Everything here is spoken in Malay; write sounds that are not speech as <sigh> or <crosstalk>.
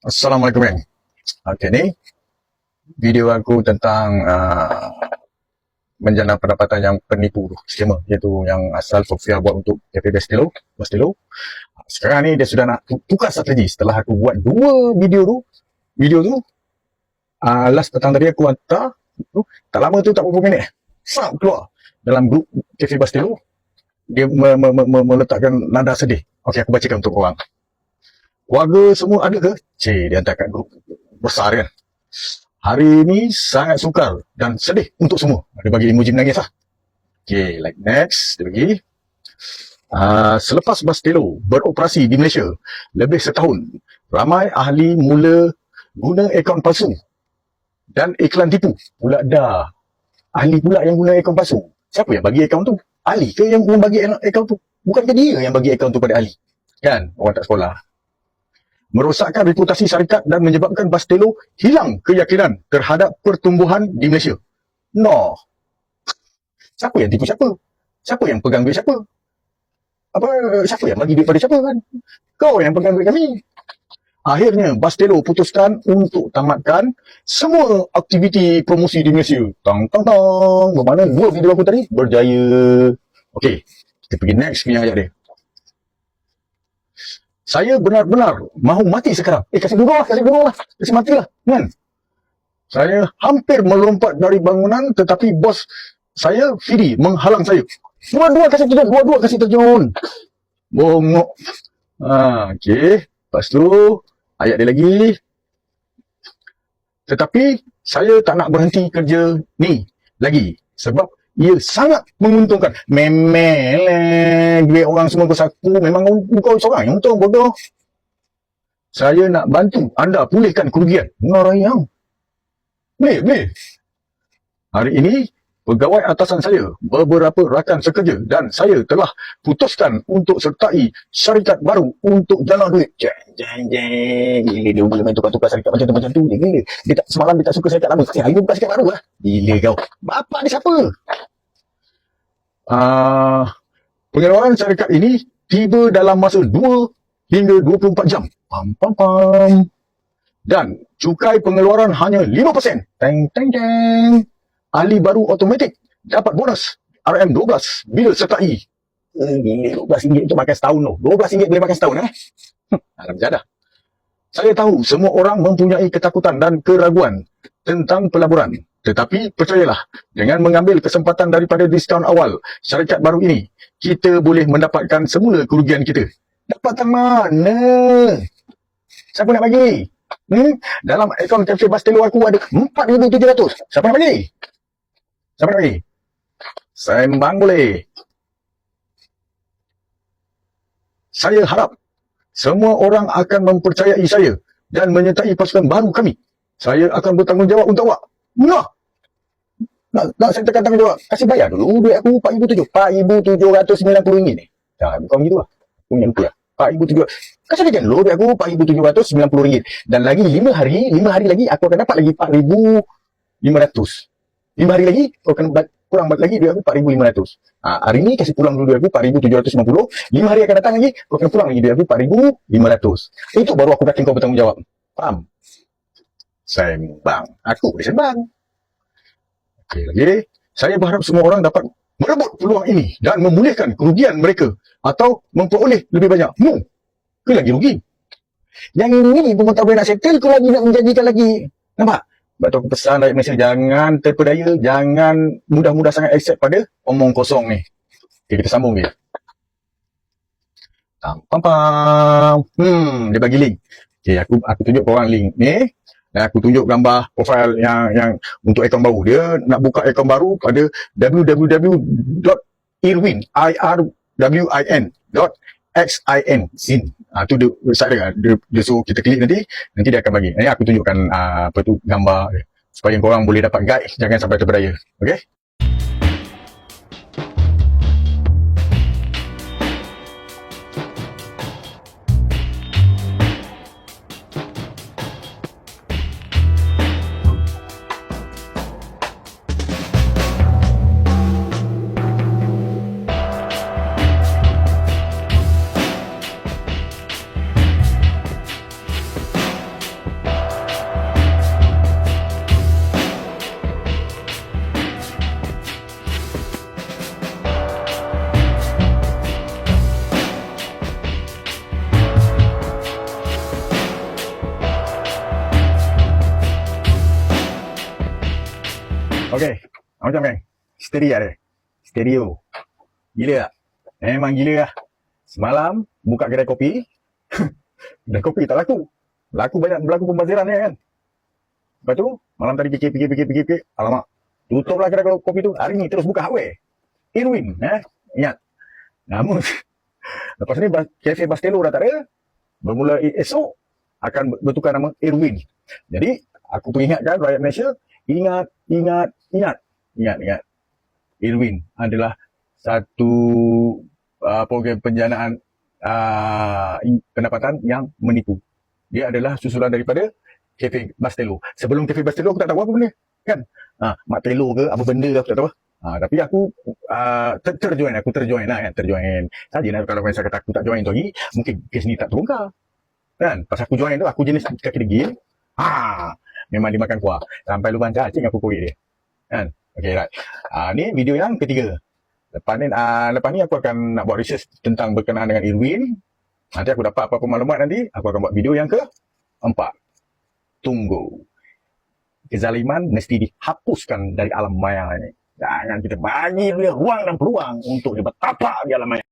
Assalamualaikum. Okay ni video aku tentang uh, menjana pendapatan yang penipu tu, scammer iaitu yang asal Sofia buat untuk Cafe Bastilo, Bastilo. Sekarang ni dia sudah nak tu- tukar strategi setelah aku buat dua video tu. Video tu uh, last petang tadi aku hantar tu, tak lama tu tak berapa minit. Sap keluar dalam grup Cafe Bastilo. Dia me- me- me- meletakkan nada sedih. Okey aku bacakan untuk korang. Warga semua ada ke? Cik, dia hantar kat grup besar kan. Hari ini sangat sukar dan sedih untuk semua. Dia bagi emoji menangis lah. Okay, like next. Dia bagi. Uh, selepas Bastilo beroperasi di Malaysia lebih setahun, ramai ahli mula guna akaun palsu dan iklan tipu. Pula dah. Ahli pula yang guna akaun palsu. Siapa yang bagi akaun tu? Ahli ke yang bagi akaun tu? Bukankah dia yang bagi akaun tu pada ahli? Kan? Orang tak sekolah merosakkan reputasi syarikat dan menyebabkan Bastelo hilang keyakinan terhadap pertumbuhan di Malaysia. No. Siapa yang tipu siapa? Siapa yang pegang duit siapa? Apa siapa yang bagi duit pada siapa kan? Kau yang pegang duit kami. Akhirnya Bastelo putuskan untuk tamatkan semua aktiviti promosi di Malaysia. Tang tang tang. Bermakna dua video aku tadi berjaya. Okey, kita pergi next punya ayat dia. Saya benar-benar mahu mati sekarang. Eh, kasih dulu lah, kasih dulu lah. Kasih matilah, kan? Saya hampir melompat dari bangunan tetapi bos saya, Fidi, menghalang saya. Dua-dua kasih terjun, dua-dua kasih terjun. Bongok. Ha, okey. Lepas tu, ayat dia lagi. Tetapi, saya tak nak berhenti kerja ni lagi. Sebab ia sangat menguntungkan. Memeleh, duit orang semua bersaku. Memang kau seorang yang untung, bodoh. Saya nak bantu anda pulihkan kerugian. Narayang. Boleh, boleh. Hari ini, pegawai atasan saya, beberapa rakan sekerja dan saya telah putuskan untuk sertai syarikat baru untuk jalan duit. Jeng, jeng, jeng. Gila dia boleh main tukar-tukar syarikat macam tu, macam tu. Dia gila. Dia tak, semalam dia tak suka syarikat lama. Eh, hari ni buka syarikat baru lah. Gila kau. Bapak dia siapa? Uh, pengeluaran syarikat ini tiba dalam masa 2 hingga 24 jam. Pam, pam, pam. Dan cukai pengeluaran hanya 5%. Teng, teng, teng. Ahli baru automatik dapat bonus RM12 bila sertai. Gila, RM12 untuk makan setahun tu. RM12 boleh makan setahun eh? Hm, Alam jadah. Saya tahu semua orang mempunyai ketakutan dan keraguan tentang pelaburan. Tetapi percayalah, dengan mengambil kesempatan daripada diskaun awal syarikat baru ini, kita boleh mendapatkan semula kerugian kita. Dapatkan mana? Siapa nak bagi? Hmm? Dalam akaun Cafe Bastelo aku ada 4,700. Siapa nak bagi? Siapa nak bagi? Sembang boleh. Saya harap semua orang akan mempercayai saya dan menyertai pasukan baru kami. Saya akan bertanggungjawab untuk awak. Nah. Nak, nak saya tekan tanggungjawab. Kasih bayar dulu duit aku RM4,700. RM4,790 ni. Dah, bukan begitu lah. Punya lupa lah. RM4,700. Kasih dia dulu duit aku RM4,790. Dan lagi 5 hari, 5 hari lagi aku akan dapat lagi RM4,500. 5 hari lagi, aku akan kurang lagi duit aku RM4,500. Ha, hari ni kasih pulang dulu duit aku RM4,750. 5 hari akan datang lagi, aku akan pulang lagi duit aku RM4,500. Itu baru aku yakin kau bertanggungjawab. Faham? Sembang. Aku boleh sembang. Okey lagi. Saya berharap semua orang dapat merebut peluang ini dan memulihkan kerugian mereka atau memperoleh lebih banyak. Mu, ke lagi rugi. Yang ini pun tak boleh nak settle, kau lagi nak menjanjikan lagi. Nampak? Sebab tu aku pesan rakyat Malaysia, jangan terpedaya, jangan mudah-mudah sangat accept pada omong kosong ni. Okay, kita sambung dia. Pam, pam, pam. Hmm, dia bagi link. Okay, aku aku tunjuk korang link ni. Dan aku tunjuk gambar profil yang yang untuk akaun baru. Dia nak buka akaun baru pada www.irwin, I-R-W-I-N dot X-I-N, sin. Ah, tu dia website dia, dia, dia suruh kita klik nanti, nanti dia akan bagi. Ini aku tunjukkan ah, apa tu gambar. Supaya korang boleh dapat guide, jangan sampai terpedaya. Okay? Okey. Macam ni. Stereo dia. Stereo. Gila tak? Memang gila lah. Semalam, buka kedai kopi. <laughs> kedai kopi tak laku. Laku banyak berlaku pembaziran ni kan. Lepas tu, malam tadi fikir, fikir, fikir, fikir, fikir. Alamak. Tutuplah kedai kopi tu. Hari ni terus buka hardware. Irwin. Eh? Ingat. Namun, <laughs> lepas ni Cafe Bastelo dah tak ada. Bermula esok, akan bertukar nama Irwin. Jadi, aku peringatkan rakyat Malaysia, ingat, ingat, ingat. Ingat, ingat. Irwin adalah satu uh, program penjanaan uh, pendapatan yang menipu. Dia adalah susulan daripada Cafe Bastelo. Sebelum Cafe Bastelo aku tak tahu apa benda. Kan? Ha, Mak Telo ke apa benda aku tak tahu. Ha, tapi aku uh, ter- terjoin, aku terjoin lah kan, terjoin. Saja lah kalau saya kata aku tak join tu mungkin kes ni tak terbongkar. Kan? Pas aku join tu, aku jenis kaki degil. Ha, memang dimakan kuah. Sampai lubang cacing aku korek dia. Kan? Okay, right. Ah, ni video yang ketiga. Lepas ni, ah, lepas ni aku akan nak buat research tentang berkenaan dengan Irwin. Nanti aku dapat apa-apa maklumat nanti, aku akan buat video yang keempat. Tunggu. Kezaliman mesti dihapuskan dari alam maya ini. Jangan kita bagi dia ruang dan peluang untuk dia bertapak di alam maya.